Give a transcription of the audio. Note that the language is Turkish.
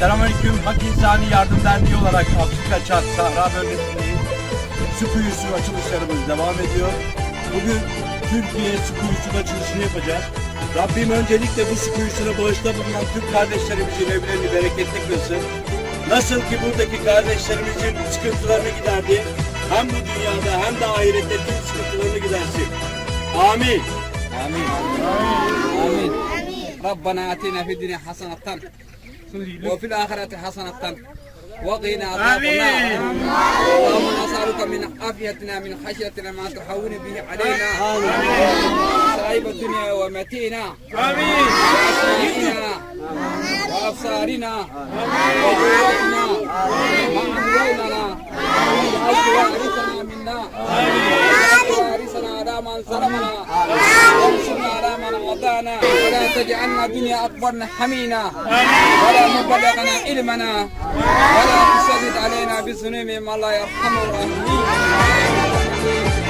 Selamünaleyküm. Hak İnsani Yardım Derneği olarak Afrika Çat Sahra bölgesindeyiz. Su kuyusu açılışlarımız devam ediyor. Bugün Türkiye su kuyusunun açılışını yapacağız. Rabbim öncelikle bu su kuyusuna bağışta bulunan Türk kardeşlerimizin evlerini bereketli kılsın. Nasıl ki buradaki kardeşlerimizin sıkıntılarını giderdi, hem bu dünyada hem de ahirette tüm sıkıntılarını gidersin. Amin. Amin. Amin. Amin. Rabbana atina fid dunya وفي الآخرة حسنة وقنا عذاب النار اللهم نسألك من عافيتنا من خشيتنا ما تحول به علينا صعيب الدنيا ومتينا آمين وأبصارنا وقوتنا وأموالنا واجعل وارثنا منا واجعل وارثنا على من ظلمنا تجعلنا الدنيا أكبرنا حمينا ولا مبلغنا علمنا ولا تسدد علينا بذنوبهم الله يرحمه ويهديه